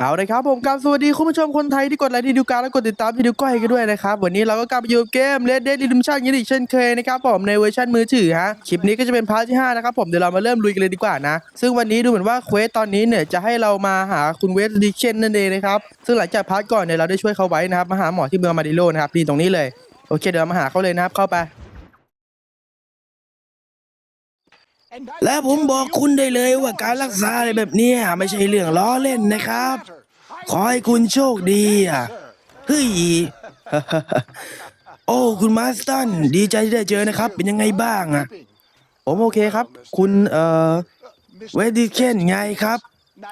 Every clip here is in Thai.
เอาเลยครับผมกราบสวัสดีคุณผู้ชมคนไทยที่กดไลค์ที่ดูการและกดติดตามที่ดูก้อยกันด้วยนะครับวันนี้เราก็กลับมาอยู่กับเกม Red Dead Redemption กันอีกเช่นเคยนะครับผมในเวอร์ชันมือถือฮะคลิปนี้ก็จะเป็นพาร์ทที่5นะครับผมเดี๋ยวเรามาเริ่มลุยกันเลยดีกว่านะ ซึ่งวันนี้ดูเหมือนว่าเควสตอนนี้เนี่ยจะให้เรามาหาคุณเวสดิเชนนั่นเองนะครับซึ่งหลังจากพาร์ทก่อนเนี่ยเราได้ช่วยเขาไว้นะครับมาหาหมอที่เมืองมาดิโลนะครับนี่ตรงนี้เลยโอเคเดี๋ยวมาหาเขาเลยนะครับเข้าไป และผมบอกคุณได้เลยว่าการรักษาอะไรแบบนี้ไม่ใช่เรื่องล้อเล่นนะครับ ขอให้คุณโชคดีอะเฮ้ยโอ้คุณมาสตันดีใจที่ได้เจอนะครับ เป็นยังไงบ้างอะผมโอเคครับ คุณเอ่อเวสดิเคนไงครับ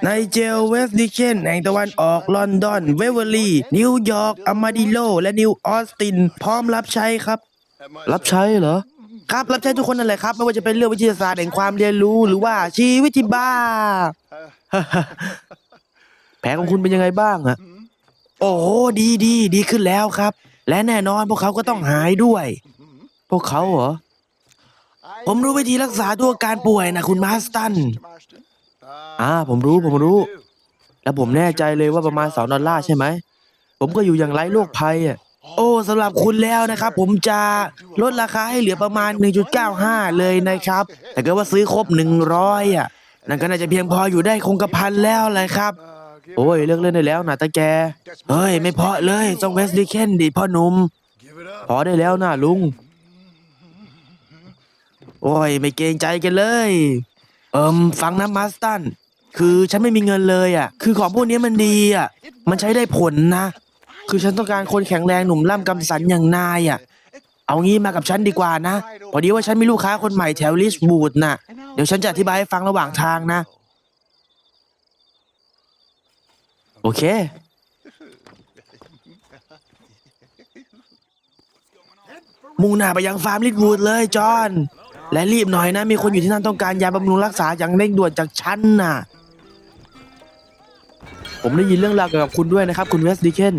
ในเจลเวสดิเคนแห่งตะวันออกลอนดอน เวเวอร์ลีนิวยอร์กอามาดิโล และนิวออสติน พร้อมรับใช้ครับ รับใช้เหรอ ครับรับใช้ทุกคนนั่นแหละครับ ไม่ว่าจะเป็นเรื่องวิทยาศาสตร์แห่งความเรียนรู้หรือว่าชีวิตที่บ้า แผลของคุณเป็นยังไงบ้างอะโอ้โหดีดีดีขึ้นแล้วครับ และแน่นอนพวกเขาก็ต้องหายด้วย พวกเขาเหรอ ผมรู้วิธีรักษาตัวอาการป่วยนะคุณมาสตัน อ่า ผมรู้ผมรู้ แล้วผมแน่ใจเลยว่าประมาณสองดอลลาร์ใช่ไหม ผมก็อยู่อย่างไร้โรคภัยอะ โอ้สำหรับคุณแล้วนะครับ ผมจะลดราคาให้เหลือประมาณ 1.95 เลยนะครับ แต่ก็ว่าซื้อครบ 100 อะ นั่นก็น่าจะเพียงพออยู่ได้คงกระพันแล้วเลยครับ โอ้ยเลิกเล่นได้แล้วนะตาแก เฮ้ย ไม่พอเลยต้องเวสดิเคนดิพ่อหนุ่มพอได้แล้วนะลุง โอ้ย ไม่เกรงใจกันเลย เอิมฟังนะมาสตัน คือฉันไม่มีเงินเลยอะ คือของพวกนี้มันดีอะ มันใช้ได้ผลนะ คือฉันต้องการคนแข็งแรงหนุ่มล่ำกำสันอย่างนายอะ เอางี้มากับฉันดีกว่านะ พอดีว่าฉันมีลูกค้าคนใหม่แถวลิชบูดน่ะ เดี๋ยวฉันจะอธิบายให้ฟังระหว่างทางนะ โอเค มุ่งหน้าไปยังฟาร์มลิทวูดเลยจอห์นและรีบหน่อยนะ มีคนอยู่ที่นั่นต้องการยาบำรุงรักษาอย่างเร่งด่วนจากฉันน่ะ ผมได้ยินเรื่องราวเกี่ยวกับคุณด้วยนะครับ คุณเวสดิเคน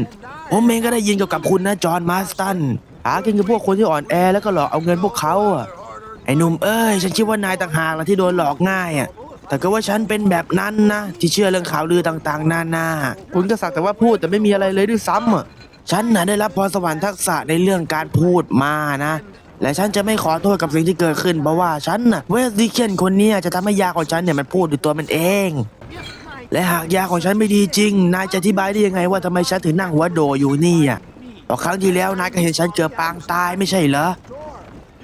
ผมเองก็ได้ยินเกี่ยวกับคุณนะจอห์นมาสตันหากินกับพวกคนที่อ่อนแอแล้วก็หลอกเอาเงินพวกเขาอะไอ้หนุ่มเอ้ยฉันคิดว่านายต่างหากละที่โดนหลอกง่ายอะแต่ก็ว่าฉันเป็นแบบนั้นนะที่เชื่อเรื่องข่าวลือต่างๆนานาคุณก็สักแต่ว่าพูดแต่ไม่มีอะไรเลยด้วยซ้ำอะฉันน่ะได้รับพรสวรรค์ทักษะในเรื่องการพูดมานะ และฉันจะไม่ขอโทษกับสิ่งที่เกิดขึ้นเพราะว่าฉันน่ะเวสดิเคนคนนี้จะทำให้ยาของฉันเนี่ยมันพูดด้วยตัวมันเอง และหากยาของฉันไม่ดีจริง นายจะอธิบายได้ยังไงว่าทำไมฉันถึงนั่งหัวโดอยู่นี่อะเพราะครั้งที่แล้วนายก็เห็นฉันเกือบปางตายไม่ใช่เหรอ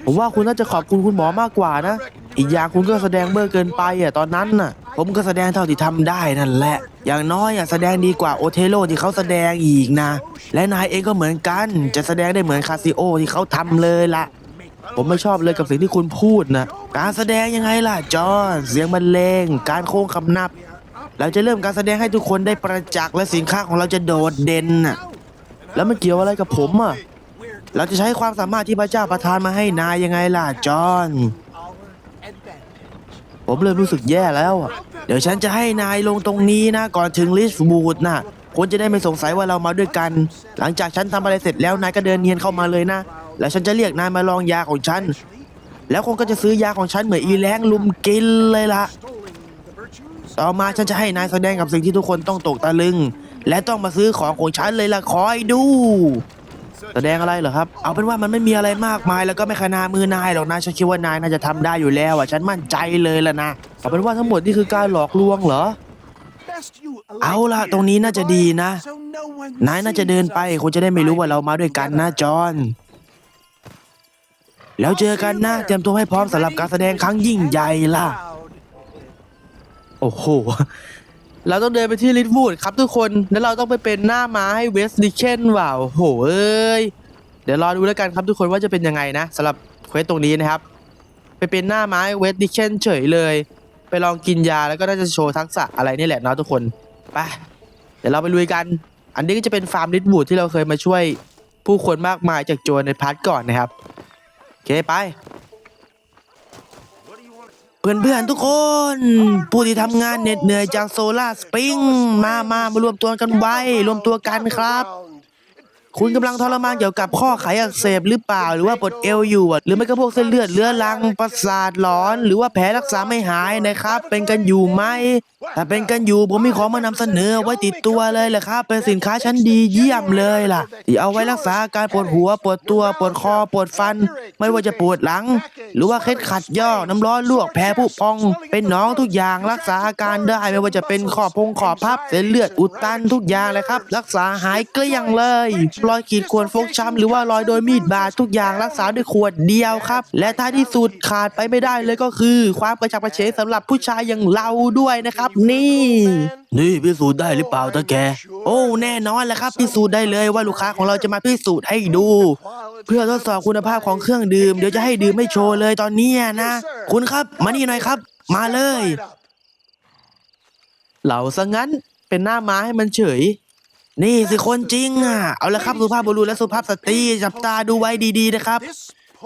ผมว่าคุณน่าจะขอบคุณคุณหมอมากกว่านะ อีกอย่างคุณก็แสดงเบอร์เกินไปอะตอนนั้นน่ะ ผมก็แสดงเท่าที่ทำได้นั่นแหละ อย่างน้อยอะแสดงดีกว่าโอเทโลที่เขาแสดงอีกนะ และนายเองก็เหมือนกัน จะแสดงได้เหมือนคาซิโอที่เขาทำเลยละ ผมไม่ชอบเลยกับสิ่งที่คุณพูดนะ การแสดงยังไงล่ะ จอห์นเสียงบรรเลง การโค้งคำนับ เราจะเริ่มการแสดงให้ทุกคนได้ประจักษ์และสินค้าของเราจะโดดเด่นน่ะ แล้วมันเกี่ยวอะไรกับผมอะ เราจะใช้ความสามารถที่พระเจ้าประทานมาให้นายยังไงล่ะจอห์นผมเริ่มรู้สึกแย่แล้วอะเดี๋ยวฉันจะให้นายลงตรงนี้นะ ก่อนถึงลิชบูดนะคนจะได้ไม่สงสัยว่าเรามาด้วยกัน หลังจากฉันทำอะไรเสร็จแล้วนายก็เดินเนียนเข้ามาเลยนะ แล้วฉันจะเรียกนายมาลองยาของฉัน แล้วคนก็จะซื้อยาของฉันเหมือนอีแรงลุมกินเลยล่ะ ต่อมาฉันจะให้นายแสดงกับสิ่งที่ทุกคนต้องตกตะลึง และต้องมาซื้อของของฉันเลยล่ะคอยดู แสดงอะไรเหรอครับ เอาเป็นว่ามันไม่มีอะไรมากมายแล้วก็ไม่ขนามือนายหรอกนะฉันคิดว่านายน่าจะทำได้อยู่แล้วอะฉันมั่นใจเลยล่ะนะเอาเป็นว่าทั้งหมดนี่คือการหลอกลวงเหรอ เอาล่ะตรงนี้น่าจะดีนะ นายน่าจะเดินไปคนจะได้ไม่รู้ว่าเรามาด้วยกันนะจอห์นแล้วเจอกันนะเตรียมตัวให้พร้อมสำหรับการแสดงครั้งยิ่งใหญ่ล่ะ โอ้โห เราต้องเดินไปที่ลิทวูดครับทุกคน แล้วเราต้องไปเป็นหน้าม้าให้เวสดิเคนว่าวโหเอ้ย เดี๋ยวรอดูแล้วกันครับทุกคนว่าจะเป็นยังไงนะสำหรับเควสตรงนี้นะครับ ไปเป็นหน้าม้าให้เวสดิเคนเฉยเลย ไปลองกินยาแล้วก็น่าจะโชว์ทักษะอะไรนี่แหละเนาะทุกคน ไป เดี๋ยวเราไปลุยกัน อันนี้ก็จะเป็นฟาร์มลิทวูดที่เราเคยมาช่วยผู้คนมากมายจากโจรในพาร์ทก่อนนะครับโอเคไป เพื่อนๆทุกคน ผู้ที่ทำงานเหน็ดเหนื่อยจากโซลาร์สปริง มามา มารวมตัวกันไว้ รวมตัวกันครับ คุณกำลังทรมานเกี่ยวกับข้อไขอักเสบหรือเปล่า หรือว่าปวดเอวอยู่หรือไม่ก็พวกเส้นเลือดเรื้อรังประสาทหลอน หรือว่าแผลรักษาไม่หายนะครับ เป็นกันอยู่ไหมถ้าเป็นกันอยู่ผมมีของมานำเสนอไว้ติดตัวเลยแหละครับ เป็นสินค้าชั้นดีเยี่ยมเลยล่ะที่เอาไว้รักษาการปวดหัวปวดตัวปวดคอปวดฟัน ไม่ว่าจะปวดหลัง หรือว่าเคล็ดขัดย่อน้ำร้อนลวกแพ้ผู้พอง เป็นหน้องทุกอย่างรักษาอาการได้ไม่ว่าจะเป็นขอบพงขอบพับเส้นเลือดอุดตันทุกอย่างเลยครับ รักษาหายเกลี้ยงเลยรอยขีดข่วนฟกช้ำหรือว่ารอยโดยมีดบาดทุกอย่างรักษาด้วยขวดเดียวครับ และท้ายที่สุดขาดไปไม่ได้เลยก็คือ ความกระฉับกระเฉงสำหรับผู้ชายอย่างเราด้วยนะครับ นี่ นี่พิสูจน์ได้หรือเปล่าตาแก โอ้แน่นอนแหละครับพิสูจน์ได้เลยว่าลูกค้าของเราจะมาพิสูจน์ให้ดู เพื่อทดสอบคุณภาพของเครื่องดื่มเดี๋ยวจะให้ดื่มไม่โชว์เลยตอนนี้นะ คุณครับมานี่หน่อยครับ มาเลย เหล่าซะงั้นเป็นหน้าม้าให้มันเฉย นี่สิคนจริงอะ เอาละครับสุภาพบุรุษและสุภาพสตรีจับตาดูไว้ดีๆนะครับ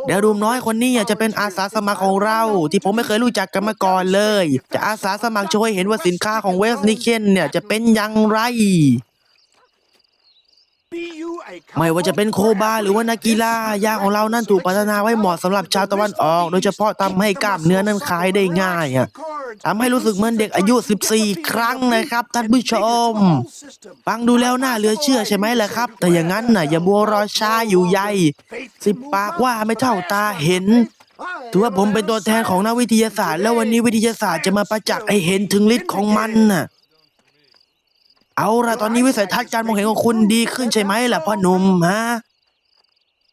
เดี๋ยวรุมน้อยคนนี้อะจะเป็นอาสาสมัครของเรา ที่ผมไม่เคยรู้จักกันมาก่อนเลย จะอาสาสมัครช่วยเห็นว่าสินค้าของเวสนิเคนเนี่ยจะเป็นอย่างไร ไม่ว่าจะเป็นโคบาหรือว่านักกีฬายาของเรานั่นถูกพัฒนาไว้เหมาะสำหรับชาวตะวันออก โดยเฉพาะทำให้กล้ามเนื้อนั้นคลายได้ง่ายอะทำให้รู้สึกเหมือนเด็กอายุ 14 ครั้งนะครับท่านผู้ชม ฟังดูแล้วน่าเหลือเชื่อใช่ไหมล่ะครับ แต่อย่างนั้นน่ะอย่าบัวรอช้าอยู่ใยสิบปากว่าไม่เท่าตาเห็นถือว่าผมเป็นตัวแทนของนักวิทยาศาสตร์ แล้ววันนี้วิทยาศาสตร์จะมาประจักษ์ให้เห็นถึงฤทธิ์ของมันน่ะ เอาละตอนนี้วิสัยทัศน์การมองเห็นของคุณดีขึ้นใช่ไหมล่ะพ่อหนุ่มฮะ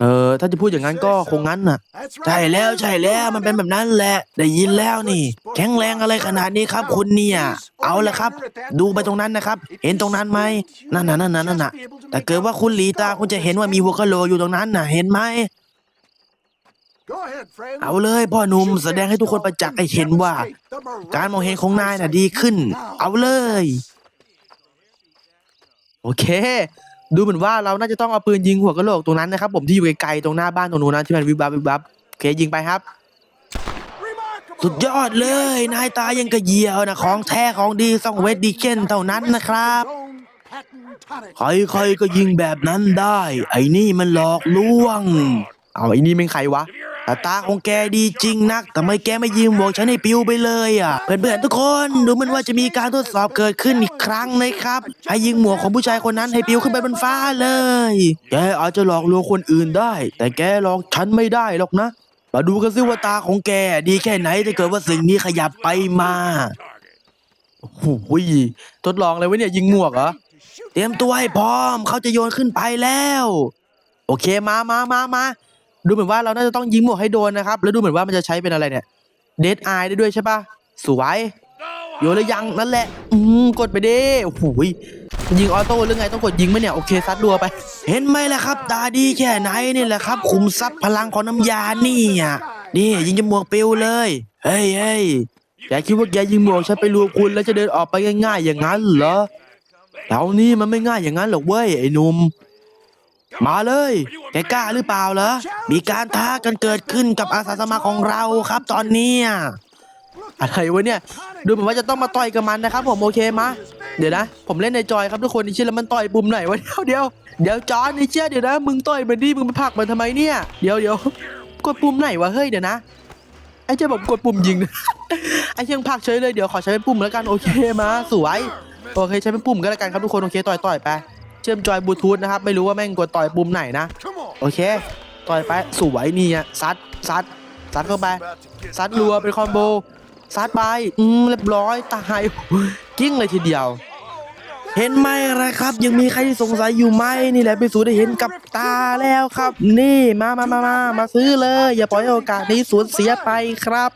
เออ ถ้าจะพูดอย่างนั้นก็คงงั้นน่ะ ใช่แล้วใช่แล้วมันเป็นแบบนั้นแหละ ได้ยินแล้วนี่ แข็งแรงอะไรขนาดนี้ครับ คุณเนี่ย เอาละครับ ดูไปตรงนั้นนะครับ เห็นตรงนั้นไหมนั่นน่ะนั่นน่ะนั่นน่ะแต่เกิดว่าคุณหลีตาคุณจะเห็นว่ามีหัวกะโหลกอยู่ตรงนั้นน่ะ เห็นไหมเอาเลยพ่อหนุ่มแสดงให้ทุกคนประจักษ์ให้เห็นว่า การมองเห็นของนายน่ะดีขึ้น เอาเลย โอเค ดูเหมือนว่าเราน่าจะต้องเอาปืนยิงหัวกะโหลกตรงนั้นนะครับผมที่อยู่ไกลๆตรงหน้าบ้านตรงนู้นนะที่มันวิบวับวิบวับโอเคยิงไปครับ สุดยอดเลยนายตายังกระเยียวนะของแท้ของดีต้องเวดดีเคนเท่านั้นนะครับใครๆก็ยิงแบบนั้นได้ ไอ้นี่มันหลอกลวง เอาไอ้นี่เป็นใครวะ ต่ตาของแกดีจริงนักทำไมแกไม่ยิงหมวกฉันให้ปิวไปเลยอะ เพื่อนๆทุกคนดูเหมันว่าจะมีการทดสอบเกิดขึ้นอีกครั้งนะครับ ให้ยิงหมวกของผู้ชายคนนั้นให้ปิวขึ้นไปบนฟ้าเลย แกอาจจะหลอกลวงคนอื่นได้ แต่แกหลอกฉันไม่ได้หรอกนะ มาดูกันซิว่าตาของแกดีแค่ไหนถ้าเกิดว่าสิ่งนี้ขยับไปมาโอ้โหทดลองเลยวะเนี่ยยิงหมวกเหรอ เตรียมตัวให้พร้อมเขาจะโยนขึ้นไปแล้ว โอเคมามามามา ดูเหมือนว่าเราน่าจะต้องยิงหมวกให้โดนนะครับ แล้วดูเหมือนว่ามันจะใช้เป็นอะไรเนี่ยเดดไอได้ด้วยใช่ปะสวยโยนแล้วยังนั่นแหละ อืมกดไปดิโอ้โหยยิงออโต้หรือไงต้องกดยิงไหมเนี่ย โอเคซัดดัวไป เห็นไหมล่ะครับ ตาดีแค่ไหนนี่แหละครับ คุมทรัพย์พลังของน้ำยานี่อะนี่ยิงจมูกปิวเลย เฮ้ยเฮ้ยแกคิดว่าแกยิงหมวกฉันไปรวคุณแล้วจะเดินออกไปง่ายๆอย่างนั้นเหรอแถวนี้มันไม่ง่ายอย่างนั้นหรอกเว้ยไอ้นุ่ม มาเลย แกกล้าหรือเปล่าเหรอ มีการท้ากันเกิดขึ้นกับอาสาสมัครของเราครับตอนนี้อะไรวะเนี่ย ดูเหมือนว่าจะต้องมาต่อยกับมันนะครับ ผมโอเคมะเดี๋ยวนะ ผมเล่นในจอยครับทุกคนนี่เชื่อแล้วมันต่อยปุ่มไหนวะเดี๋ยวเดี๋ยวเดี๋ยวจอนนี่เชื่อเดี๋ยวนะมึงต่อยมันดิมึงมาผลักมันทำไมเนี่ยเดี๋ยวเดี๋ยวกดปุ่มไหนวะเฮ้ยเดี๋ยวนะไอ้เจ้าผมกดปุ่มยิงไอ้เชียงผักเฉยเลยเดี๋ยวขอใช้เป็นปุ่มแล้วกันโอเคมาสวยโอเคใช้เป็นปุ่มก็แล้วกันครับทุกคนโอเคต่อยต่อยไป เชื่อมจอยบลูทูธนะครับ ไม่รู้ว่าแม่งกดต่อยปุ่มไหนนะ โอเค ต่อยไปสวยนี่อะซัดซัดซัดเข้าไปซัดรัวเป็นคอมโบซัดไปอืมเรียบร้อยตายกิ้งเลยทีเดียว เห็นไหมอะไรครับ ยังมีใครที่สงสัยอยู่ไหมนี่แหละพิสูจน์ได้เห็นกับตาแล้วครับ นี่มามามามามาซื้อเลย อย่าปล่อยให้โอกาสนี้สูญเสียไปครับ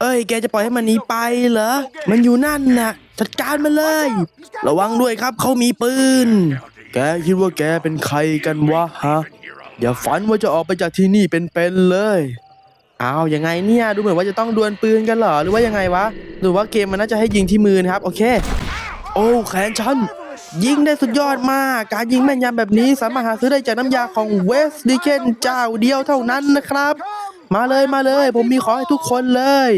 เอ้ย แกจะปล่อยให้มันหนีไปเหรอมันอยู่นั่นน่ะจัดการมันเลย ระวังด้วยครับเขามีปืน แกคิดว่าแกเป็นใครกันวะฮะ อย่าฝันว่าจะออกไปจากที่นี่เป็นๆเลยอ้าวยังไงเนี่ยดูเหมือนว่าจะต้องดวลปืนกันเหรอหรือว่ายังไงวะหรือว่าเกมมันน่าจะให้ยิงที่มือนะครับ โอเค โอ้แขนฉันยิงได้สุดยอดมาก การยิงแม่นยำแบบนี้สามารถหาซื้อได้จากน้ำยาของเวสดิเคนเจ้าเดียวเท่านั้นนะครับ มาเลยมาเลย ผมมีของให้ทุกคนเลย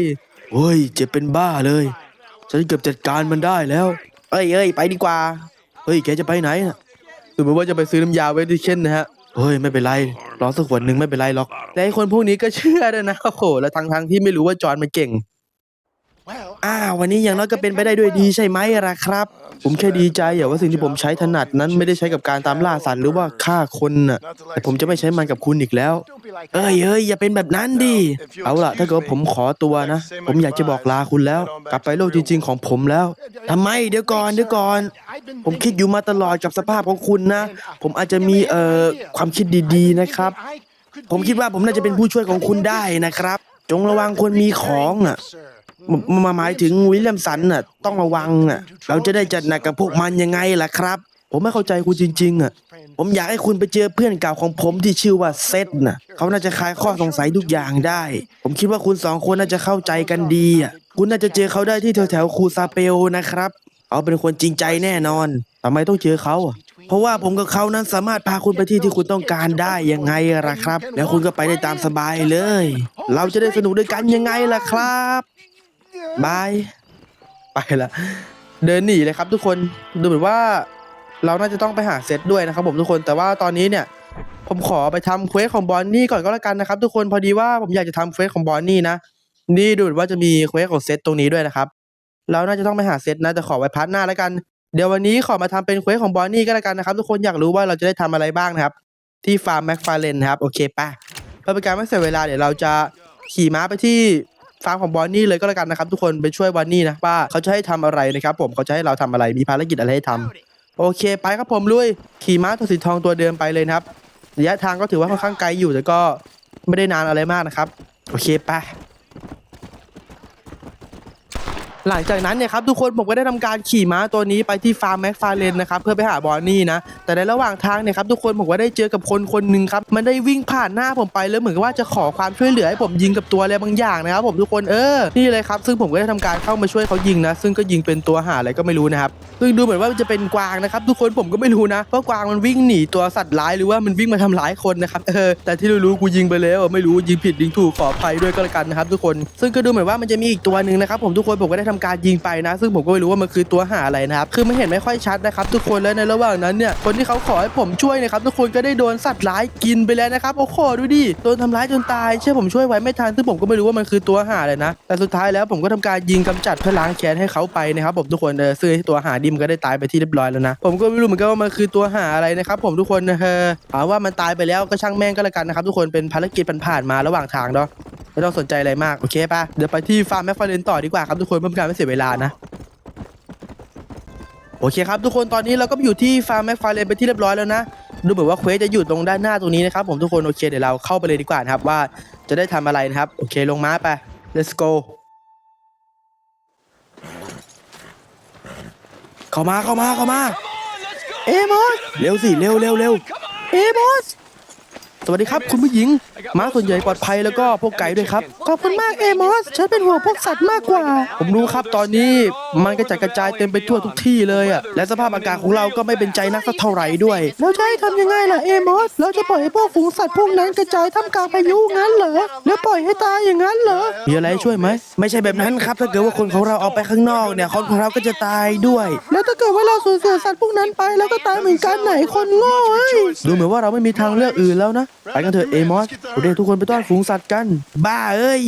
โอ้ยเจ็บเป็นบ้าเลย ฉันเกือบจัดการมันได้แล้ว เอ้ยเอ้ยไปดีกว่า เฮ้ยแกจะไปไหนน่ะ ดูเหมือนว่าจะไปซื้อน้ำยาเวดิเคนนะฮะเฮ้ยไม่เป็นไรรอสักขวดหนึ่งไม่เป็นไรหรอกแต่ไอ้คนพวกนี้ก็เชื่อด้วยนะโอ้โหแล้วทั้งทั้งๆที่ไม่รู้ว่าจอห์นมันเก่งอ่าวันนี้อย่างน้อยก็เป็นไปได้ด้วยดีใช่ไหมล่ะครับ ผมแค่ดีใจอย่าว่าสิ่งที่ผมใช้ถนัดนั้นไม่ได้ใช้กับการตามล่าสัตว์หรือว่าฆ่าคนน่ะ แต่ผมจะไม่ใช้มันกับคุณอีกแล้ว เอ้ยเอ้ยอย่าเป็นแบบนั้นดิ เอาล่ะ ถ้าเกิดว่าผมขอตัวนะ ผมอยากจะบอกลาคุณแล้ว กลับไปโลกจริง ๆ ของผมแล้วทำไมเดี๋ยวก่อนเดี๋ยวก่อน ผมคิดอยู่มาตลอดกับสภาพของคุณนะ ผมอาจจะมีเอ่อความคิดดีๆนะครับ ผมคิดว่าผมน่าจะเป็นผู้ช่วยของคุณได้นะครับ จงระวังคนมีของอะ มามาหมายถึงวิลเลียมสันน่ะต้องระวังอะเราจะได้จัดหนักกับพวกมันยังไงล่ะครับ ผมไม่เข้าใจคุณจริงๆอะผมอยากให้คุณไปเจอเพื่อนเก่าของผมที่ชื่อว่าเซตน่ะเขาน่าจะคลายข้อสงสัยทุกอย่างได้ ผมคิดว่าคุณสองคนน่าจะเข้าใจกันดีอะคุณน่าจะเจอเขาได้ที่แถวๆคูซาเปลนะครับเขาเป็นคนจริงใจแน่นอนทำไมต้องเจอเขาอะเพราะว่าผมกับเขานั้นสามารถพาคุณไปที่ที่คุณต้องการได้ยังไงล่ะครับ แล้วคุณก็ไปได้ตามสบายเลย เราจะได้สนุกด้วยกันยังไงล่ะครับ บาย ไปละเดินหนีเลยครับทุกคนดูเหมือนว่าเราน่าจะต้องไปหาเซตด้วยนะครับผมทุกคนแต่ว่าตอนนี้เนี่ย ผมขอไปทำเควสของบอนนี่ก่อนก็แล้วกันนะครับ ทุกคนพอดีว่าผมอยากจะทำเควสของบอนนี่นะนี่ดูเหมือนว่าจะมีเควสของเซตตรงนี้ด้วยนะครับเราน่าจะต้องไปหาเซตนะแต่ขอไว้พาร์ทหน้าแล้วกันเดี๋ยววันนี้ขอมาทำเป็นเควสของบอนนี่ก็แล้วกันนะครับทุกคนอยากรู้ว่าเราจะได้ทำอะไรบ้างนะครับ ที่ฟาร์มแม็กฟาเรนนะครับโอเคป่ะเพื่อเป็นการไม่เสียเวลาเดี๋ยวเราจะขี่ม้าไปที่ ฟาร์มของบอนนี่เลยก็แล้วกันนะครับ ทุกคนไปช่วยบอนนี่นะว่าเขาจะให้ทำอะไรนะครับ ผมเขาจะให้เราทำอะไรมีภารกิจอะไรให้ทำ โอเคไปครับผมลุยขี่ม้าตัวสีทองตัวเดิมไปเลยนะครับระยะทางก็ถือว่าค่อนข้างไกลอยู่แต่ก็ไม่ได้นานอะไรมากนะครับ โอเคไป หลังจากนั้นเนี่ยครับทุกคนผมก็ได้ทำการขี่ม้าตัวนี้ไปที่ฟาร์มแม็กฟาเรนนะครับเพื่อไปหาบอนนี่นะแต่ในระหว่างทางเนี่ยครับทุกคนผมก็ได้เจอกับคนคนหนึ่งครับมันได้วิ่งผ่านหน้าผมไปแล้วเหมือนกับว่าจะขอความช่วยเหลือให้ผมยิงกับตัวอะไรบางอย่างนะครับผมทุกคนเออนี่เลยครับซึ่งผมก็ได้ทำการเข้ามาช่วยเขายิงนะซึ่งก็ยิงเป็นตัวหาอะไรก็ไม่รู้นะครับซึ่งดูเหมือนว่าจะเป็นกวางนะครับทุกคนผมก็ไม่รู้นะว่าะกวางมันวิ่งหนีตัวสัตว์ร้ายหรือว่ามันวิ่งมาทำร้ายคนนะครับเออแต่ที่รู้ๆกูยิงไปแล้วไม่รู้ยิงผิดยิงถูกขออภัยด้วยก็แล้วกันนะครับทุกคน ซึ่งก็ดูเหมือนว่ามันจะมีอีกตัวหนึ่งนะครับผมทุกคนผมก็ได้ทำการยิงไปนะ ซึ่งผมก็ไม่รู้ว่ามันคือตัวหาอะไรนะครับคือไมันเห็นไม่ค่อยชัดนะครับทุกคนแล้วในระหว่างนั้นเนี่ยคนที่เขาขอให้ผมช่วยนะครับทุกคนก็ได้โดนสัตว์ร้ายกินไปแล้วนะครับโอ้โหดูดิโดนทำร้ายจนตายเชื่อผมช่วยไว้ไม่ทันซึ่งผมก็ไม่รู้ว่ามันคือตัวหาอะไรนะ แต่สุดท้ายแล้วผมก็ทำการยิงกำจัดเพื่อล้างแค้นให้เขาไปนะครับผมทุกคนเออซึ่งไอ้ตัวหาดิมก็ได้ตายไปที่เรียบร้อยแล้วนะ ผมก็ไม่รู้เหมือนกันว่ามันคือตัวหาอะไรนะครับผมทุกคนเออเอาว่ามันตายไปแล้วก็ช่างแม่งก็แล้วกันนะครับทุกคนเป็นภารกิจผ่านๆมาระหว่างทางเนาะ ไม่ต้องสนใจอะไรมาก โอเคปะเดี๋ยวไปที่ฟาร์มแมฟฟาเรนต่อดีกว่าครับทุกคนเพื่อการไม่เสียเวลานะโอเคครับทุกคนตอนนี้เราก็อยู่ที่ฟาร์มแม็กฟาเรนไปที่เรียบร้อยแล้วนะดูเหมือนว่าเควสจะอยู่ตรงด้านหน้าตรงนี้นะครับผมทุกคนโอเคเดี๋ยวเราเข้าไปเลยดีกว่านะครับว่าจะได้ทำอะไรนะครับโอเคลงม้าไป let's go เข้ามาเข้ามาเข้ามาเอมอสเร็วสิเร็วเร็วเร็วเอมอส สวัสดีครับ คุณผู้หญิงม้าส่วนใหญ่ปลอดภัยแล้วก็พวกไก่ด้วยครับ ขอบคุณมากเอมอสฉันเป็นห่วงพวกสัตว์มากกว่า ผมรู้ครับตอนนี้มันกระจัดกระจายเต็มไปทั่วทุกที่เลยอะและสภาพอากาศของเราก็ไม่เป็นใจนักสักเท่าไหร่ด้วย แล้วจะให้ทำยังไงล่ะเอมอสเราจะปล่อยให้พวกฝูงสัตว์พวกนั้นกระจายท่ามกลางพายุงั้นเหรอแล้วปล่อยให้ตายอย่างนั้นเหรอมีอะไรให้ช่วยไหมไม่ใช่แบบนั้นครับถ้าเกิดว่าคนของเราออกไปข้างนอกเนี่ยคนของเราก็จะตายด้วย แล้วถ้าเกิดว่าเราสูญเสียสัตว์พวกนั้นไปแล้วก็ตายเหมือนกันไหนคนโง่เอ้ยดูเหมือนว่าเราไม่มีทางเลือกอื่นแล้วนะ ไปกันเถอะเอมอสเดี๋ยวทุกคนไปต้อนฝูงสัตว์กัน บ้าเอ้ย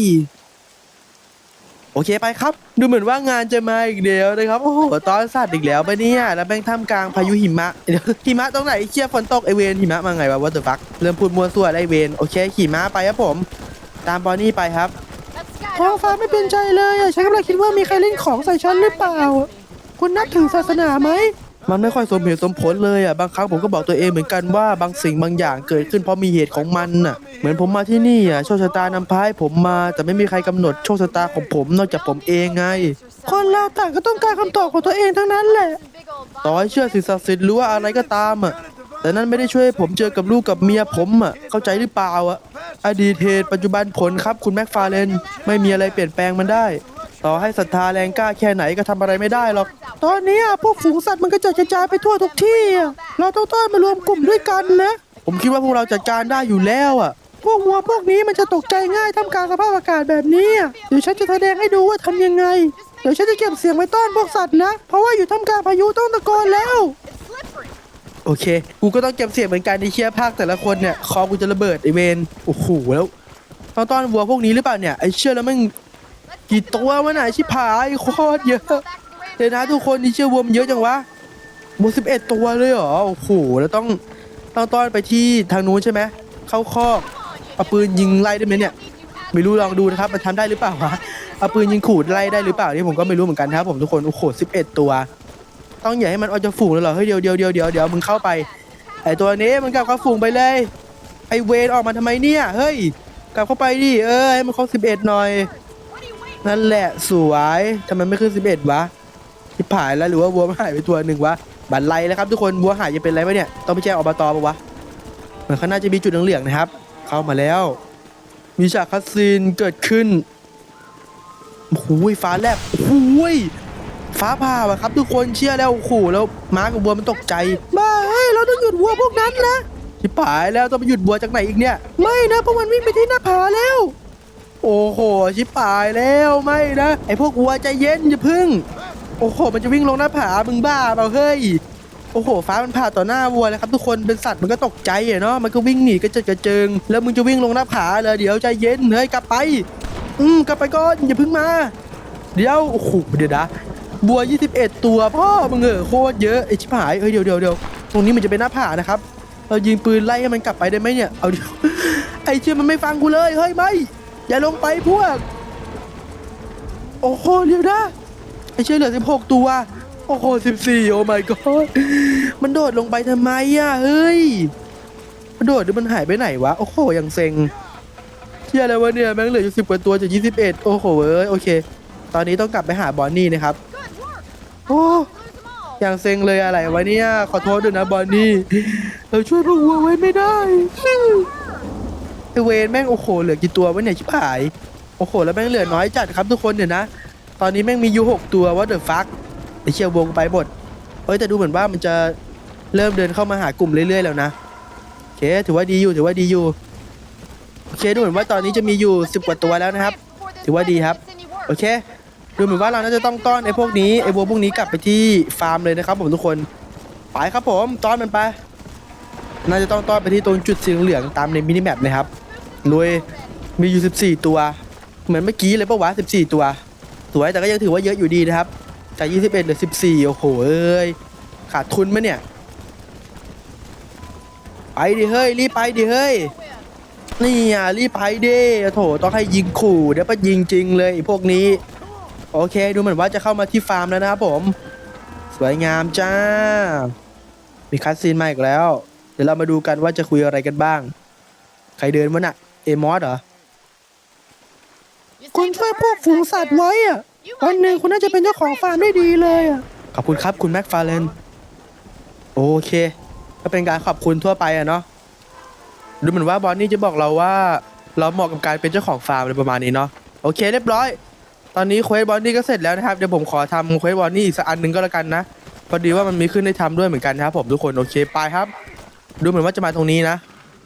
โอเคไปครับ ดูเหมือนว่างานจะมาอีกเดียวนะครับ โอ้โหตอนสัตว์อีกแล้วปะเนี่ย แล้วแม่งท่ามกลางพายุหิมะเดี๋ยวหิมะตรงไหนเชี่ยฝนตกไอเวนหิมะมาไงวะวัตถุฟักเริ่มพูดมัวส่วไอเวนโอเคขี่ม้าไปครับผม ตามบอนี่ไปครับท้องฟ้าไม่เป็นใจเลยอะฉันกำลังคิดว่ามีใครเล่นของใส่ฉันหรือเปล่า คุณนับถือศาสนาไหม มันไม่ค่อยสมเหตุสมผลเลยอะบางครั้งผมก็บอกตัวเองเหมือนกันว่าบางสิ่งบางอย่างเกิดขึ้นเพราะมีเหตุของมันน่ะ เหมือนผมมาที่นี่อะโชคชะตานำพาให้ผมมา แต่ไม่มีใครกำหนดโชคชะตาของผมนอกจากผมเองไง คนเราต่างก็ต้องการคำตอบของตัวเองทั้งนั้นแหละ ต่อให้เชื่อสิ่งศักดิ์สิทธิ์หรือว่าอะไรก็ตามอะ แต่นั้นไม่ได้ช่วยให้ผมเจอกับลูกกับเมียผมอะ เข้าใจหรือเปล่าอะ อดีตเหตุปัจจุบันผลครับคุณแม็กฟาเรนไม่มีอะไรเปลี่ยนแปลงมันได้ ต่อให้ศรัทธาแรงกล้าแค่ไหนก็ทำอะไรไม่ได้หรอก ตอนนี้พวกฝูงสัตว์มันก็จะกระจายไปทั่วทุกที่อะเราต้องต้อนมารวมกลุ่มด้วยกันนะ ผมคิดว่าพวกเราจัดการได้อยู่แล้วอะ พวกวัวพวกนี้มันจะตกใจง่ายท่ามกลางสภาพอากาศแบบนี้อะเดี๋ยวฉันจะแสดงให้ดูว่าทำยังไง เดี๋ยวฉันจะเก็บเสียงไว้ต้อนพวกสัตว์นะ เพราะว่าอยู่ท่ามกลางพายุต้องตะโกนแล้วโอโอเค กูก็ต้องเก็บเสียงเหมือนกันในเชียร์ภาคแต่ละคนเนี่ย คอกูจะระเบิดไอเวน โอ้โห แล้วต้องต้อนวัวพวกนี้หรือเปล่าเนี่ย ไอเชื่อแล้วมัน กี่ตัววะน่ะชิบหายโคตรเยอะเดี๋ยวนะทุกคนนี่เชื่อวัวมันเยอะจังวะวัวสิบเอ็ดตัวเลยเหรอโอ้โหแล้วต้องต้องต้อนไปที่ทางนู้นใช่ไหมเข้าคอกเอาปืนยิงไล่ได้ไหมเนี่ยไม่รู้ลองดูนะครับมันทำได้หรือเปล่าวะเอาปืนยิงขู่ไล่ได้หรือเปล่านี่ผมก็ไม่รู้เหมือนกันนะครับผมทุกคนโอ้โหสิบเอ็ดตัว ต้องอย่าให้มันออกจากฝูงเลยเหรอเฮ้ยเดี๋ยวเดี๋ยวเดี๋ยวเดี๋ยวเดี๋ยวมึงเข้าไปไอตัวนี้มันกลับเข้าฝูงไปเลยไอเวนออกมาทำไมเนี่ยเฮ้ยกลับเข้าไปดิเออให้มันครบสิบเอ็ดหน่อย นั่นแหละสวยทำไมไม่ขึ้นสิบเอ็ดวะที่ผายแล้วหรือว่าวัวมันหายไปตัวหนึ่งวะบันไลแล้วครับทุกคนวัวหายจะเป็นไรไหมเนี่ยต้องไปแจ้งอบตปะวะเหมือนเขาน่าจะมีจุดเหลืองๆนะครับ เข้ามาแล้ว มีฉากคัสซีนเกิดขึ้นโอ้โหฟ้าแลบโอ้โหฟ้าผ่าวะครับทุกคนเชื่อแล้วโอ้โหแล้วม้ากับวัวมันตกใจบ้าเฮ้ยเราต้องหยุดวัวพวกนั้นนะชิบหายแล้วต้องไปหยุดวัวจากไหนอีกเนี่ย ไม่นะเพราะมันวิ่งไปที่หน้าผาแล้ว อ้โห ชิบหายแล้วไม่นะ ไอพวกวัวใจเย็นอย่าพึ่ง โอ้โห มันจะวิ่งลงหน้าผามึงบ้าเปล่าเฮ้ย โอ้โห ฟ้ามันผ่าต่อหน้าวัวเลยครับทุกคน เป็นสัตว์มันก็ตกใจเนาะ มันก็วิ่งหนีกระเจิดกระเจิง แล้วมึงจะวิ่งลงหน้าผาเลยเดี๋ยวใจเย็น เฮ้ยกลับไป อืมกลับไปก่อนอย่าพิ่งมา เดี๋ยว โอ้โห เดี๋ยวนะบัว 21 ตัวพ่อมึงเหอะโคตรเยอะไอชิบหายเฮ้ยเดี๋ยวเดี๋ยวเดี๋ยวตรงนี้มันจะเป็นหน้าผานะครับ เรายิงปืนไล่ให้มันกลับไปได้ไหมเนี่ย เอาเดี๋ยวไอเชื่อมันไม่ฟังกูเลย เฮ้ยไม่ อย่าลงไปพวก โอ้โหเดี๋ยวนะไอเชื่อเหลือ16ตัว โอ้โห14โอ้ my god มันโดดลงไปทำไมอะเฮ้ย มันโดดหรือมันหายไปไหนวะ โอ้โหยังเซ็งเชื่ออะไรวะเนี่ยแม่งเหลืออยู่สิบกว่าตัวจาก21โอ้โหเอ้ยโอเค ตอนนี้ต้องกลับไปหาบอนนี่นะครับ โอ้อยังเซ็งเลยอะไรวะเนี่ย ขอโทษด้วยนะบอนนี่ เราช่วยพวกวัวไว้ไม่ได้ ไอเวนแม่งโอ้โหเหลือกี่ตัววะเนี่ยชิบหายโอ้โหแล้วแม่งเหลือน้อยจัดครับทุกคนเนี่ยนะตอนนี้แม่งมีอยู่หกตัวว่าเดอะฟักไอเชียววงไปหมดเฮ้ยแต่ดูเหมือนว่ามันจะเริ่มเดินเข้ามาหากลุ่มเรื่อยๆแล้วนะโอเคถือว่าดีอยู่ถือว่าดีอยู่โอเคดูเหมือนว่าตอนนี้จะมีอยู่สิบกว่าตัวแล้วนะครับ ถือว่าดีครับโอเคดูเหมือนว่าเราน่าจะต้องต้อนไอ้พวกนี้ไอ้วัวพวกนี้กลับไปที่ฟาร์มเลยนะครับผมทุกคนไปครับผมต้อนมันไป น่าจะต้องต้อนไปที่ตรงจุดสีเหลืองตามในมินิแมปนะครับ ลุยมีอยู่ 14 ตัว เหมือนเมื่อกี้เลยปะวะ 14 ตัว สวยแต่ก็ยังถือว่าเยอะอยู่ดีนะครับ จาก 21เหลือ 14 โอ้โหเอ้ย ขาดทุนไหมเนี่ย ไปดิเฮ้ย รีบไปดิเฮ้ย นี่อะรีบไปดิโถต้องให้ยิงขู่เดี๋ยวไปยิงจริงเลยพวกนี้ โอเคดูเหมือนว่าจะเข้ามาที่ฟาร์มแล้วนะครับผม สวยงามจ้า มีคัสซีนมาอีกแล้ว เดี๋ยวเรามาดูกันว่าจะคุยอะไรกันบ้าง ใครเดินวะน่ะ มอสเหรอ คุณช่วยพวกฝูงสัตว์ไว้อะวันหนึ่งคุณน่าจะเป็นเจ้าของฟาร์มได้ดีเลยอะขอบคุณครับคุณแม็กฟาเลน โอเค ก็เป็นการขอบคุณทั่วไปอะเนาะ ดูเหมือนว่าบอนนี่จะบอกเราว่า เราเหมาะกับการเป็นเจ้าของฟาร์มอะไรประมาณนี้เนาะ โอเคเรียบร้อย ตอนนี้เควสบอนนี่ก็เสร็จแล้วนะครับ เดี๋ยวผมขอทำเควสบอนนี่อีกสักอันหนึ่งก็แล้วกันนะ พอดีว่ามันมีขึ้นให้ทำด้วยเหมือนกันนะครับผมทุกคน โอเคไปครับ ดูเหมือนว่าจะมาตรงนี้นะ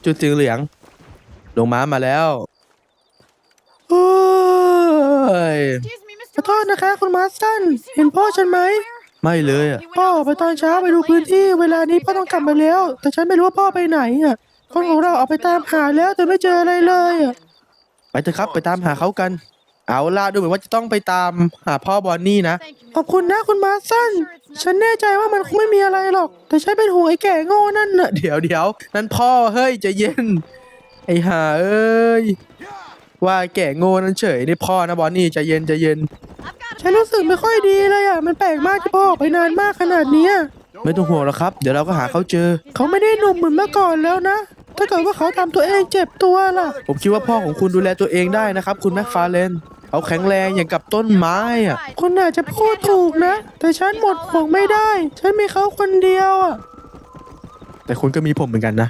จุดสีเหลือง ลงม้ามาแล้วเฮ้ยขอโทษนะคะ คุณมาสตันเห็นพ่อฉันไหม ไม่เลยอะพ่อออกไปตอนเช้าไปดูพื้นที่ เวลานี้พ่อต้องกลับมาแล้ว แต่ฉันไม่รู้ว่าพ่อไปไหนอะคนของเราออกไปตามหาแล้วแต่ไม่เจออะไรเลยอะไปเถอะครับไปตามหาเขากัน เอาล่ะดูเหมือนว่าจะต้องไปตามหาพ่อบอนนี่นะ ขอบคุณนะคุณมาสันฉันแน่ใจว่ามันคงไม่มีอะไรหรอก แต่ฉันเป็นห่วงไอ้แก่โง่นั่นน่ะเดี๋ยวเดี๋ยวนั่นพ่อเฮ้ยใจเย็น ไอ้ห่าเอ้ย ว่าแก่โง่นั่นเฉยนี่พ่อนะบอนนี่ใจเย็นใจเย็น ฉันรู้สึกไม่ค่อยดีเลยอะ มันแปลกมากที่พ่อออกไปนานมากขนาดเนี้ยไม่ต้องห่วงหรอกครับ เดี๋ยวเราก็หาเขาเจอ เขาไม่ได้หนุ่มเหมือนเมื่อก่อนแล้วนะ ถ้าเกิดว่าเขาทำตัวเองเจ็บตัวล่ะ ผมคิดว่าพ่อของคุณดูแลตัวเองได้นะครับ คุณแม็กฟาเลนเขาแข็งแรงอย่างกับต้นไม้อะ คุณอาจจะพูดถูกนะ แต่ฉันหมดห่วงไม่ได้ ฉันมีเขาคนเดียวอะ แต่คุณก็มีผมเหมือนกันนะ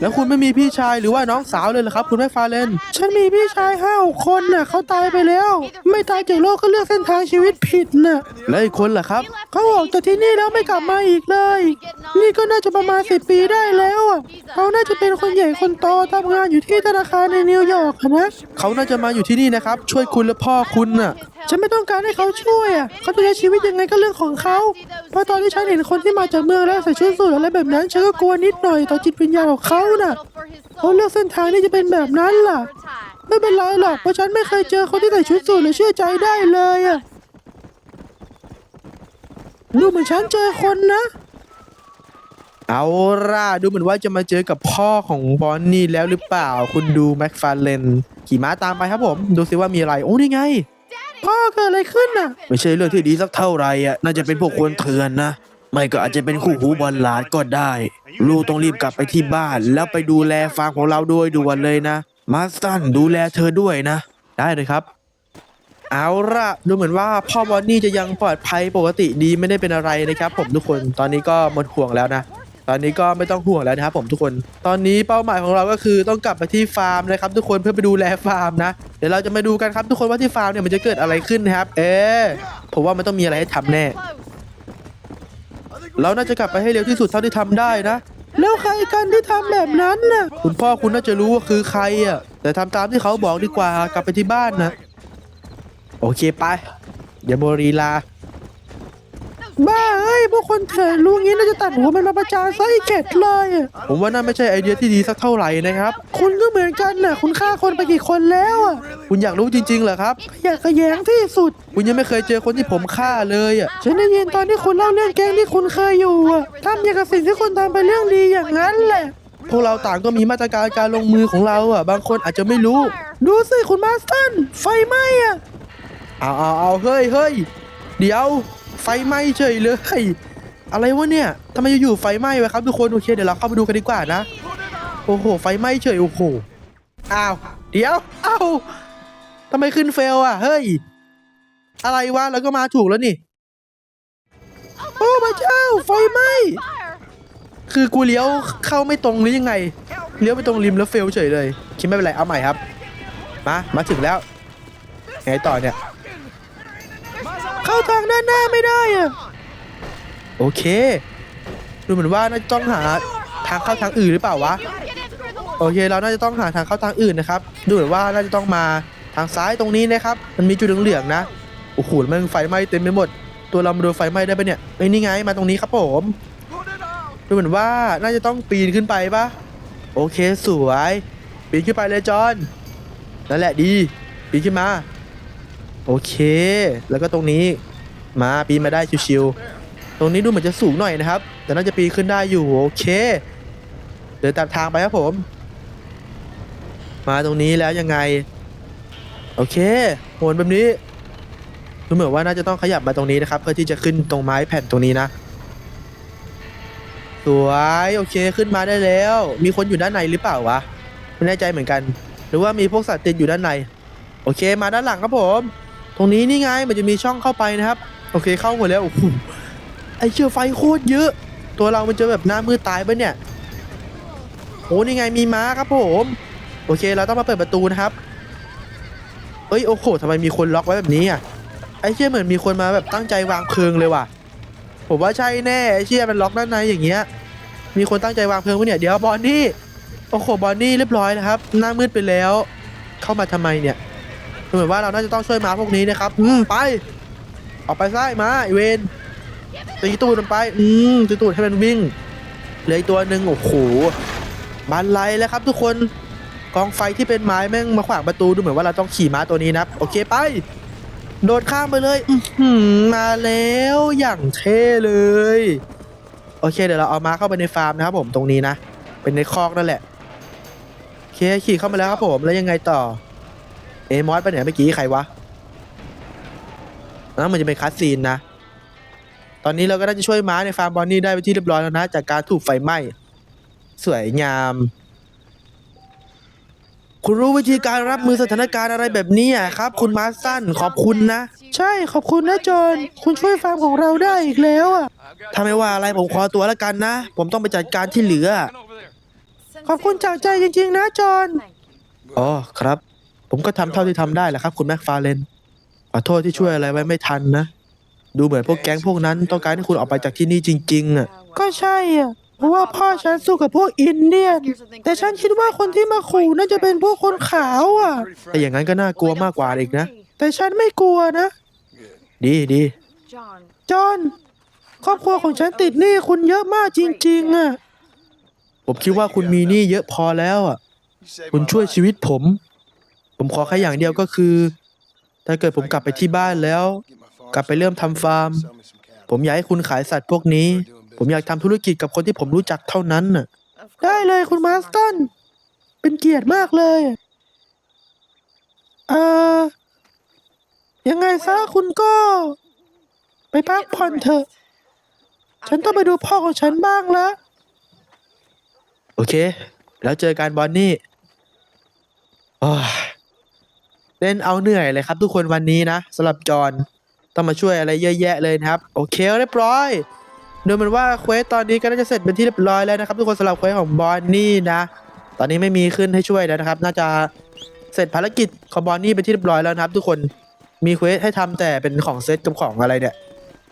แล้วคุณไม่มีพี่ชายหรือว่าน้องสาวเลยเหรอครับ คุณแม่ฟาเลน ฉันมีพี่ชายห้าคนน่ะเขาตายไปแล้ว ไม่ตายจากโลกก็เลือกเส้นทางชีวิตผิดน่ะแล้วอีกคนล่ะครับเขาออกจากที่นี่แล้วไม่กลับมาอีกเลย นี่ก็น่าจะประมาณสิปีได้แล้วอะเขาน่าจะเป็นคนใหญ่คนโตทำงานอยู่ที่ธนาคารในนิวยอร์กนะเขาน่าจะมาอยู่ที่นี่นะครับ ช่วยคุณและพ่อคุณน่ะฉันไม่ต้องการให้เขาช่วยอะเขาจะใช้ชีวิตยังไงก็เรื่องของเขา เพราะตอนที่ฉันเห็นคนที่มาจากเมืองแล้วใส่ชุดสูทอะไรแบบนั้นฉันก็กลัวนิดหน่อยต่อจิตวิญญาณของเขาน่ะเขาเลือกเส้นทางที่จะเป็นแบบนั้นล่ะ ไม่เป็นไรหรอกเพราะฉันไม่เคยเจอคนที่ใส่ชุดสูทและเชื่อใจได้เลยอะดูเหมือนฉันเจอคนนะ เอาล่ะดูเหมือนว่าจะมาเจอกับพ่อของบอนนี่แล้วหรือเปล่า คุณดูแม็กฟาร์เลนขี่ม้าตามไปครับผม ดูซิว่ามีอะไร โอ้นี่ไง พ่อเกิดอะไรขึ้นน่ะ ไม่ใช่เรื่องที่ดีสักเท่าไหร่อะน่าจะเป็นพวกคนเถื่อนนะ ไม่ก็อาจจะเป็นคู่หูบอลลาดก็ได้ ลูกต้องรีบกลับไปที่บ้าน แล้วไปดูแลฟาร์มของเราด้วยด่วนเลยนะ มาสตันดูแลเธอด้วยนะ ได้เลยครับ เอาละดูเหมือนว่าพ่อบอนนี่จะยังปลอดภัยปกติดีไม่ได้เป็นอะไรนะครับ ผมทุกคนตอนนี้ก็หมดห่วงแล้วนะตอนนี้ก็ไม่ต้องห่วงแล้วนะครับผมทุกคน ตอนนี้เป้าหมายของเราก็คือต้องกลับไปที่ฟาร์มนะครับ ทุกคนเพื่อไปดูแลฟาร์มนะ เดี๋ยวเราจะมาดูกันครับทุกคนว่าที่ฟาร์มเนี่ยมันจะเกิดอะไรขึ้นนะครับ เอ๊ผมว่ามันต้องมีอะไรให้ทำแน่ เราน่าจะกลับไปให้เร็วที่สุดเท่าที่ทำได้นะ แล้วใครกันที่ทำแบบนั้นน่ะ คุณพ่อคุณน่าจะรู้ว่าคือใครอะ แต่ทำตามที่เขาบอกดีกว่ากลับไปที่บ้านนะ โอเคไปอย่าโมรีลา บ้าเอ้ยพวกคนเถื่อนรู้งี้น่าจะตัดหัวมันมาประจานซะอีเข็ดเลยอะผมว่านั่นไม่ใช่ไอเดียที่ดีสักเท่าไหร่นะครับ คุณก็เหมือนกันน่ะคุณฆ่าคนไปกี่คนแล้วอะคุณอยากรู้จริงๆเหรอครับ อยากขยงที่สุด คุณยังไม่เคยเจอคนที่ผมฆ่าเลยอะฉันได้ยินตอนที่คุณเล่าเรื่องแก๊งที่คุณเคยอยู่อะทำอย่างกับสิ่งที่คุณทำเป็นเรื่องดีอย่างนั้นแหละ พวกเราต่างก็มีมาตรการการลงมือของเราอะ บางคนอาจจะไม่รู้ ดูสิคุณมาสตันไฟไหม้อะ เอาเอาเอาเฮ้ยเฮ้ยเดี๋ยว ไฟไหม้เฉยเลย อะไรวะเนี่ยทำไมอยู่ๆไฟไหม้วะครับทุกคนโอเคเดี๋ยวเราเข้าไปดูกันดีกว่านะ โอ้โห ไฟไหม้เฉยโอ้โห อ้าว เดี๋ยว อ้าวทำไมขึ้นเฟลอะ เฮ้ย อะไรวะ แล้วก็มาถูกแล้วนี่ โอ้พระเจ้า ไฟไหม้ คือกูเลี้ยวเข้าไม่ตรงหรือยังไง เลี้ยวไปตรงริมแล้วเฟลเฉยเลย คิดไม่เป็นไร เอาใหม่ครับ มา มาถึงแล้ว ไงต่อเนี่ย เข้าทางด้านหน้าไม่ได้อะโอเค ดูเหมือนว่าน่าจะต้องหาทางเข้าทางอื่นหรือเปล่าวะ โอเค เราน่าจะต้องหาทางเข้าทางอื่นนะครับ ดูเหมือนว่าน่าจะต้องมาทางซ้ายตรงนี้นะครับ มันมีจุดเหลืองๆนะ โอ้โห มันไฟไหม้เต็มไปหมด ตัวเรามาโดนไฟไหม้ได้ปะเนี่ยเอ้ยนี่ไง มาตรงนี้ครับผม ดูเหมือนว่าน่าจะต้องปีนขึ้นไปปะโอเค สวย ปีนขึ้นไปเลยจอน นั่นแหละดี ปีนขึ้นมา โอเค แล้วก็ตรงนี้มาปีนมาได้ชิวๆ ตรงนี้ดูเหมือนจะสูงหน่อยนะครับ แต่น่าจะปีนขึ้นได้อยู่โอเค เดินตามทางไปครับผม มาตรงนี้แล้วยังไง โอเคโหนแบบนี้ดูเหมือนว่าน่าจะต้องขยับมาตรงนี้นะครับ เพื่อที่จะขึ้นตรงไม้แผ่นตรงนี้นะ สวยโอเคขึ้นมาได้แล้ว มีคนอยู่ด้านในหรือเปล่าวะไม่แน่ใจเหมือนกัน หรือว่ามีพวกสัตว์ติดอยู่ด้านใน โอเคมาด้านหลังครับผม ตรงนี้นี่ไงมันจะมีช่องเข้าไปนะครับ โอเคเข้าหมดแล้วโอ้โหไอเชือไฟโคตรเยอะ ตัวเรามันจะแบบหน้ามืดตายปะเนี่ยโอ้นี่ไงมีม้าครับผมโอเคเราต้องมาเปิดประตูนะครับเอ้ยโอ้โหทำไมมีคนล็อกไว้แบบนี้อะไอเชี่ยเหมือนมีคนมาแบบตั้งใจวางเพลิงเลยว่ะ ผมว่าใช่แน่ไอเชี่ยมันล็อกด้านในอย่างเงี้ย มีคนตั้งใจวางเพลิงไว้เนี่ยเดี๋ยวบอนนี่โอ้โหบอนนี่เรียบร้อยนะครับ หน้ามืดไปแล้ว เข้ามาทำไมเนี่ย เหมือนว่าเราน่าจะต้องช่วยม้าพวกนี้นะครับ อืมไป ออกไปซ้ายมาไอเวนตีตูดมันไป อืมตีตูดให้มันวิ่งเหลืออีกตัวหนึ่งโอ้โหบานไลแล้วครับ ทุกคนกองไฟที่เป็นไม้แม่งมาขวางประตูดูเหมือนว่าเราต้องขี่ม้าตัวนี้นะครับโอเคไป โดดข้ามไปเลยอือหือมาแล้วอย่างเท่เลย โอเค เดี๋ยวเราเอาม้าเข้าไปในฟาร์มนะครับผมตรงนี้นะ เป็นในคอกนั่นแหละโอเคขี่เข้ามาแล้วครับผมแล้วยังไงต่อเอมอสไปไหนเมื่อกี้ใครวะนั่นมันจะเป็นคัสซีนนะ ตอนนี้เราก็น่าจะช่วยม้าในฟาร์มบอนนี่ได้ไปที่เรียบร้อยแล้วนะ จากการถูกไฟไหม้สวยงาม คุณรู้วิธีการรับมือสถานการณ์อะไรแบบนี้อะครับ คุณมาสตันขอบคุณนะ ใช่ขอบคุณนะจอนคุณช่วยฟาร์มของเราได้อีกแล้วอะถ้าไม่ว่าอะไรผมขอตัวแล้วกันนะ ผมต้องไปจัดการที่เหลือ ขอบคุณจากใจจริง ๆ นะจอห์นอ๋อครับ ผมก็ทำเท่าที่ทำได้แหละครับ คุณแม็กฟาเลนขอโทษที่ช่วยอะไรไว้ไม่ทันนะ ดูเหมือนพวกแก๊งพวกนั้นต้องการให้คุณออกไปจากที่นี่จริงๆอะ ก็ใช่อะ เพราะว่าพ่อฉันสู้กับพวกอินเดียน แต่ฉันคิดว่าคนที่มาขู่น่าจะเป็นพวกคนขาวอะ แต่อย่างนั้นก็น่ากลัวมากกว่าอีกนะ แต่ฉันไม่กลัวนะ ดีดีจอห์นครอบครัวของฉันติดหนี้คุณเยอะมากจริงๆอะ ผมคิดว่าคุณมีหนี้เยอะพอแล้วอะ คุณช่วยชีวิตผม ผมขอแค่อย่างเดียวก็คือ ถ้าเกิดผมกลับไปที่บ้านแล้ว กลับไปเริ่มทำฟาร์ม ผมอยากให้คุณขายสัตว์พวกนี้ ผมอยากทำธุรกิจกับคนที่ผมรู้จักเท่านั้นน่ะ ได้เลยคุณมาสตัน เป็นเกียรติมากเลยเอ่อยังไงซะคุณก็ ไปพักผ่อนเถอะ ฉันต้องไปดูพ่อของฉันบ้างและโอเค แล้วเจอกันบอนนี่อ้ย เล่นเอาเหนื่อยเลยครับ ทุกคนวันนี้นะสำหรับจอห์นต้องมาช่วยอะไรเยอะแยะเลยนะครับ โอเคเรียบร้อยดูเหมือนว่าเควสตอนนี้ก็น่าจะเสร็จเป็นที่เรียบร้อยแล้วนะครับ ทุกคนสำหรับเควสของบอนนี่นะ ตอนนี้ไม่มีขึ้นให้ช่วยแล้วนะครับ น่าจะเสร็จภารกิจของบอนนี่เป็นที่เรียบร้อยแล้วนะครับ ทุกคนมีเควสให้ทำแต่เป็นของเซตกับของอะไรเนี่ย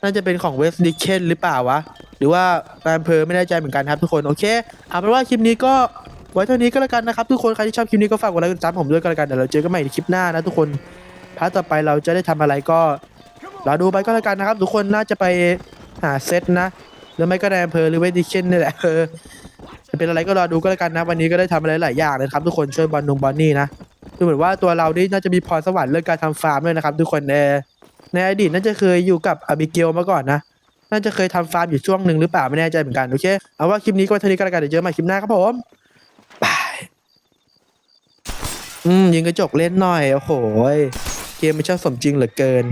น่าจะเป็นของเวสดิเคนหรือเปล่าวะ หรือว่านายอำเภอไม่แน่ใจเหมือนกันครับทุกคน โอเคเอาเป็นว่าคลิปนี้ก็ ไว้เท่านี้ก็แล้วกันนะครับทุกคนใครที่ชอบคลิปนี้ก็ฝากกดไลค์กดติดตามผมด้วยก็แล้วกันเดี๋ยวเราเจอกันใหม่ในคลิปหน้านะทุกคนพาร์ทต่อไปเราจะได้ทำอะไรก็รอดูไปก็แล้วกันนะครับ ทุกคนน่าจะไปหาเซตนะหรือไม่ก็ในอำเภอหรือเวดิเคนนี่แหละเออจะเป็นอะไรก็รอดูก็แล้วกันนะ วันนี้ก็ได้ทำอะไรหลายอย่างนะครับ ทุกคนช่วยบอลนงบอลนี่นะดูเหมือนว่าตัวเรานี่น่าจะมีพรสวรรค์เรื่องการทำฟาร์มด้วยนะครับ ทุกคนเออในอดีตน่าจะเคยอยู่กับอบิเกลมาก่อนนะน่าจะเคยทำฟาร์มอยู่ช่วงหนึ่งหรือเปล่าไม่แน่ใจเหมือนกันโอเคเอาว่าคลิปนี้ก็เท่านี้ก็แล้วกันเดี๋ยวเจอใหม่คลิปหน้าครับผมบาย อืมยิงกระจกเล่นหน่อย โอ้โห เกมไม่ชอบสมจริงเหลือเกิน